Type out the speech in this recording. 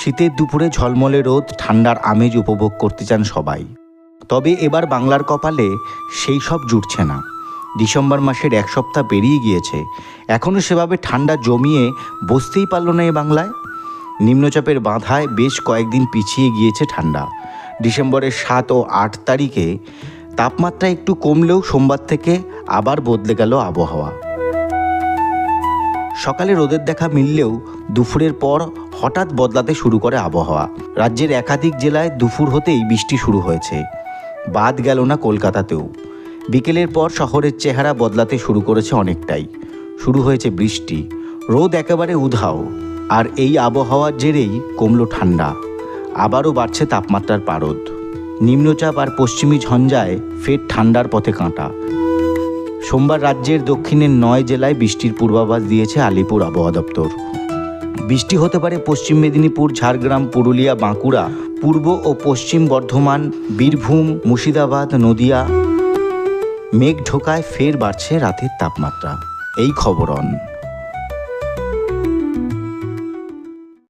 শীতের দুপুরে ঝলমলে রোদ, ঠান্ডার আমেজ উপভোগ করতে চান সবাই। তবে এবার বাংলার কপালে সেই সব জুটছে না। ডিসেম্বর মাসের এক সপ্তাহ পেরিয়ে গিয়েছে। এখনও সেভাবে ঠান্ডা জমিয়ে বসতেই পারল না এ বাংলায়। নিম্নচাপের বাঁধায় বেশ কয়েকদিন পিছিয়ে গিয়েছে ঠান্ডা। ডিসেম্বরের সাত ও আট তারিখে তাপমাত্রা একটু কমলেও সোমবার থেকে আবার বদলে গেল আবহাওয়া। সকালে রোদের দেখা মিললেও দুপুরের পর হঠাৎ বদলাতে শুরু করে আবহাওয়া। রাজ্যের একাধিক জেলায় দুপুর হতেই বৃষ্টি শুরু হয়েছে। বাদ গেল না কলকাতাতেও। বিকেলের পর শহরের চেহারা বদলাতে শুরু করেছে অনেকটাই। শুরু হয়েছে বৃষ্টি। রোদ একেবারে উধাও। আর এই আবহাওয়ার জেরেই কমলো ঠান্ডা। আবারও বাড়ছে তাপমাত্রার পারদ। নিম্নচাপ আর পশ্চিমী ঝঞ্ঝায় ফের ঠান্ডার পথে কাঁটা। সোমবার রাজ্যের দক্ষিণের নয় জেলায় বৃষ্টির পূর্বাভাস দিয়েছে আলিপুর আবহাওয়া দপ্তর। বৃষ্টি হতে পারে পশ্চিম মেদিনীপুর, ঝাড়গ্রাম, পুরুলিয়া, বাঁকুড়া, পূর্ব ও পশ্চিম বর্ধমান, বীরভূম, মুর্শিদাবাদ, নদিয়া। মেঘ ঢোকায় ফের বাড়ছে রাতের তাপমাত্রা। এই খবর অন।